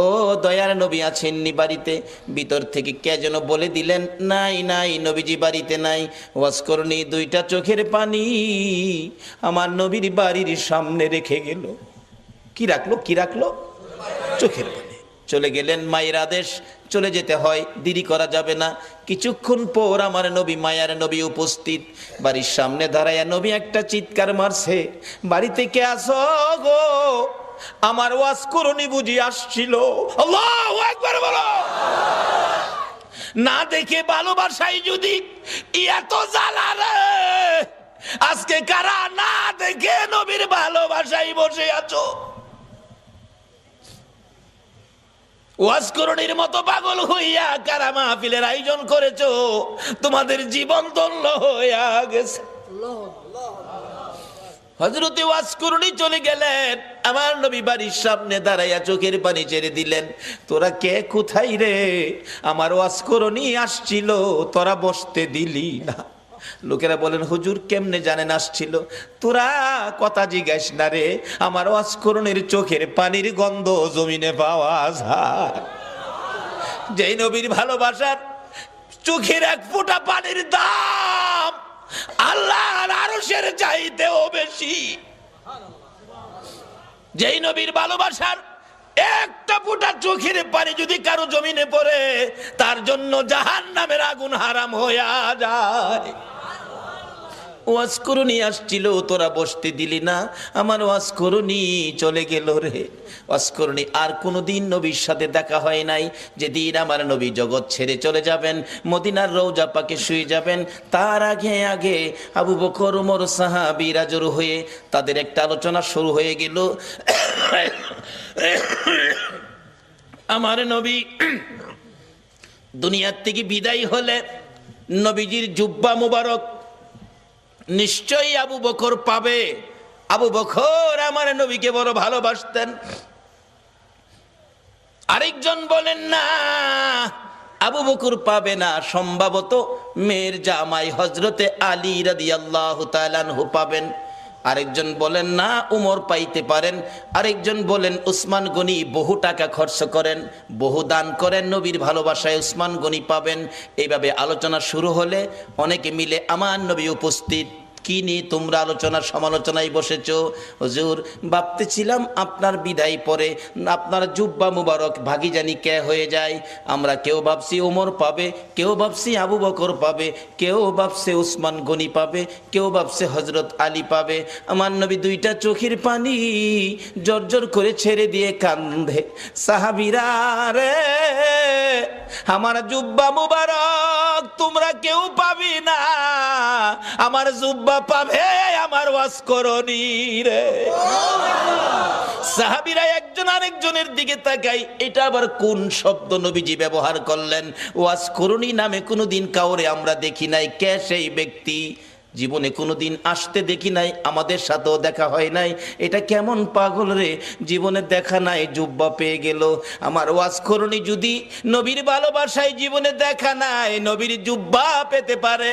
ও দয়ার নবী আছেননি বাড়িতে? ভিতর থেকে কে যেন বলে দিলেন, নাই নাই, নবীজি বাড়িতে নাই। ওয়াসকরণী দুইটা চোখের পানি। আমার নবীর বাড়ির সামনে রেখে গেল। কি রাখল কি রাখল? চোখের পানি। চলে গেলেন মায়ের আদেশ। চলে যেতে হয়, দেরি করা যাবে না। কিছুক্ষণ পর আমার নবী, মায়ার নবী উপস্থিত। বাড়ির সামনে দাঁড়ায় নবী একটা চিৎকার মারছে বাড়ি থেকে আসো গো? আমার ওয়াজ করনি বুঝি আসছিল। আকবার বলো। না দেখে ভালোবাসাই যদি এত জ্বালা আজকে কারা না দেখে নবীর ভালোবাসাই বসে আছো? ওয়াজকরণীর মতো পাগল হইয়া কারা মাহফিলের আয়োজন করেছ? তোমাদের জীবন দল্য হইয়া গেছে। হজরতে ওয়াজকরণী চলে গেলেন। আমার নবী বাড়ির সামনে দাঁড়াইয়া চোখের পানি ছেড়ে দিলেন। তোরা কে? কোথায় রে? আমার ওয়াজকরণী আসছিল, তোরা বসতে দিলি না। লোকেরা বলেন, হুজুর কেমনে জানেন আসছিল? তোরা কথা জিজ্ঞাস না রে, আমার ওয়াজকরণের চোখের পানির গন্ধ জমিনে পাওয়া যায়। যেই নবীর ভালোবাসার চোখের এক ফোঁটা পানির দাম আল্লাহর আরশের চাইতেও বেশি যেই নবীর ভালোবাসার একটা ফুটা চোখের পানি যদি কারও জমিনে পড়ে, তার জন্য জাহান নামের আগুন হারাম হইয়া যায়। ওয়াজ করুনি, আসছিল, তোরা বসতে দিলি না। আমার ওয়াজ করুনি, চলে গেল রে। ওয়াজ করুনি, আর কোনোদিন নবীর সাথে দেখা হয় নাই। যেদিন আমার নবী জগৎ ছেড়ে চলে যাবেন, মদিনার রৌজা পাকে শুয়ে যাবেন, তার আগে আগে আবু বকর, উমর সাহাবিরা জড়ো হয়ে তাদের একটা আলোচনা শুরু হয়ে গেল। আমার নবী দুনিয়ার থেকে বিদায় হলে নবীজির জুব্বা মুবারক নিশ্চয়ই আবু বকর পাবে। আবু বকর আমার নবীকে বড় ভালোবাসতেন। আরেকজন বলেন, না, আবু বকর পাবে না। সম্ভবত মেয়ের জামাই হজরতে আলী রাদি আল্লাহ তালানহু পাবেন। আরেকজন বলেন, না, উমর পাইতে পারেন। আরেকজন বলেন, উসমান গনি বহু টাকা খরচ করেন, বহু দান করেন, নবীর ভালোবাসায় উসমান গনি পাবেন। এইভাবে আলোচনা শুরু হলে অনেকে মিলে আমার নবী উপস্থিত। কি নিয়ে তোমরা আলোচনা সমালোচনায় বসেছো। হুজুর, ভাবতেছিলাম আপনার বিদায় পরে আপনার জুব্বা মুবারক ভাগি জানি কে হয়ে যায়? আমরা কেউ ভাবছি ওমর পাবে, কেউ ভাবছি আবু বকর পাবে, কেউ ভাবছে উসমান গনি পাবে, কেউ ভাবছে হজরত আলী পাবে। আমার নবী দুইটা চোখের পানি জর্জর করে ছেড়ে দিয়ে কান্দে। সাহাবিরা রে, আমার জুব্বা মুবারক তোমরা কেউ পাবি না। আমার জুব্বা পাবে আমার ওয়াজ করনি রে। সাহাবিরা একজন আরেকজনের দিকে তাকাই এটা আবার কোন শব্দ নবীজি ব্যবহার করলেন? ওয়াজ করুনি নামে কোনোদিন কাউরে আমরা দেখি নাই, কে সেই ব্যক্তি? জীবনে কোনোদিন আসতে দেখি নাই, আমাদের সাথেও দেখা হয় নাই, এটা কেমন পাগল রে? জীবনে দেখা নাই, জুব্বা পেয়ে গেল। আমার ওয়াজ করুনি যদি নবীর ভালোবাসায় জীবনে দেখা নাই, নবীর জুব্বা পেতে পারে